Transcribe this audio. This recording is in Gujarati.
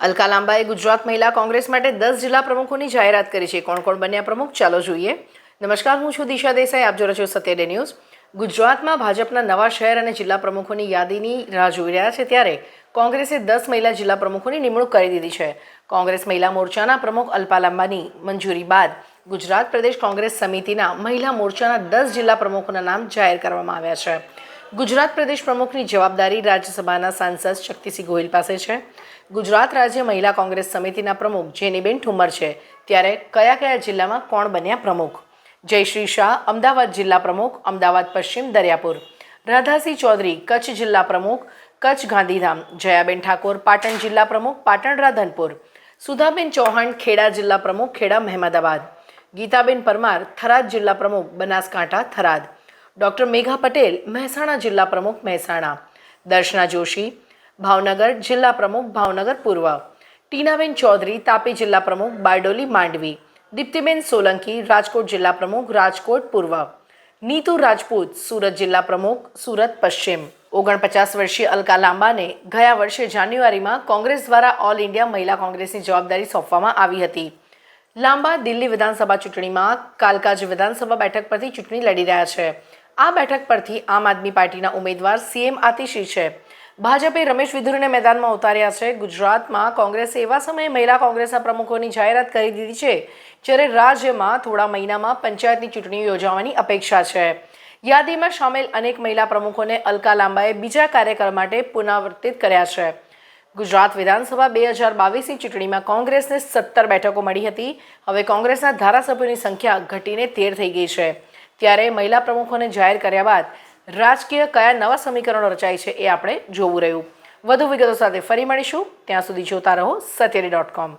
અલકા લાંબાએ ગુજરાત મહિલા કોંગ્રેસ માટે દસ જિલ્લા પ્રમુખોની જાહેરાત કરી છે. કોણ કોણ બન્યા પ્રમુખ? ચાલો જોઈએ. નમસ્કાર, હું છું દિશા દેસાઈ. આપ જો છો સત્યડે ન્યૂઝ. ગુજરાતમાં ભાજપના નવા શહેર અને જિલ્લા પ્રમુખોની યાદીની રાહ જોઈ રહ્યા છે ત્યારે કોંગ્રેસે દસ મહિલા જિલ્લા પ્રમુખોની નિમણૂક કરી દીધી છે. કોંગ્રેસ મહિલા મોરચાના પ્રમુખ અલ્પા લાંબાની મંજૂરી બાદ ગુજરાત પ્રદેશ કોંગ્રેસ સમિતિના મહિલા મોરચાના દસ જિલ્લા પ્રમુખોના નામ જાહેર કરવામાં આવ્યા છે. ગુજરાત પ્રદેશ પ્રમુખની જવાબદારી રાજ્યસભાના સાંસદ શક્તિસિંહ ગોહિલ પાસે છે. ગુજરાત રાજ્ય મહિલા કોંગ્રેસ સમિતિના પ્રમુખ જેનીબેન ઠુમર છે. ત્યારે કયા કયા જિલ્લામાં કોણ બન્યા પ્રમુખ? જયશ્રી શાહ, અમદાવાદ જિલ્લા પ્રમુખ, અમદાવાદ પશ્ચિમ દરિયાપુર. રાધાસિંહ ચૌધરી, કચ્છ જિલ્લા પ્રમુખ, કચ્છ ગાંધીધામ. જયાબેન ઠાકોર, પાટણ જિલ્લા પ્રમુખ, પાટણ રાધનપુર. સુધાબેન ચૌહાણ, ખેડા જિલ્લા પ્રમુખ, ખેડા મહેમદાબાદ. ગીતાબેન પરમાર, થરાદ જિલ્લા પ્રમુખ, બનાસકાંઠા, થરાદ. ડૉક્ટર મેઘા પટેલ, મહેસાણા જિલ્લા પ્રમુખ મહેસાણા. દર્શના જોશી, ભાવનગર જિલ્લા પ્રમુખ ભાવનગર પૂર્વ. ટીનાબેન ચૌધરી, તાપી જિલ્લા પ્રમુખ બારડોલી માંડવી. દીપ્તિબેન સોલંકી, રાજકોટ જિલ્લા પ્રમુખ રાજકોટ પૂર્વ. નીતુ રાજપૂત, સુરત જિલ્લા પ્રમુખ, સુરત પશ્ચિમ. ઓગણપચાસ વર્ષીય અલકા લાંબાને ગયા વર્ષે જાન્યુઆરીમાં કોંગ્રેસ દ્વારા ઓલ ઇન્ડિયા મહિલા કોંગ્રેસની જવાબદારી સોંપવામાં આવી હતી. લાંબા દિલ્હી વિધાનસભા ચૂંટણીમાં કાલકાજ વિધાનસભા બેઠક પરથી ચૂંટણી લડી રહ્યા છે. આ બેઠક પરથી આમ આદમી પાર્ટીના ઉમેદવાર સીએમ આતિશી છે. ભાજપે રમેશ વિધુરને મેદાનમાં ઉતાર્યા છે. ગુજરાતમાં કોંગ્રેસે એવા સમયે મહિલા કોંગ્રેસના પ્રમુખોની જાહેરાત કરી દીધી છે, જ્યારે રાજ્યમાં થોડા મહિનામાં પંચાયતની ચૂંટણી યોજાવાની અપેક્ષા છે. યાદીમાં સામેલ અનેક મહિલા પ્રમુખોને અલકા લાંબાએ બીજા કાર્યકાળ માટે પુનરાવર્તિત કર્યા છે. ગુજરાત વિધાનસભા બે હજાર બાવીસની ચૂંટણીમાં કોંગ્રેસને સત્તર બેઠકો મળી હતી. હવે કોંગ્રેસના ધારાસભ્યોની સંખ્યા ઘટીને તેર થઈ ગઈ છે. ત્યારે મહિલા પ્રમુખોને જાહેર કર્યા બાદ રાજકીય કયા નવા સમીકરણો રચાય છે એ આપણે જોવું રહ્યું. વધુ વિગતો સાથે ફરી મળીશું. ત્યાં સુધી જોતા રહો સત્યરી ડોટ કોમ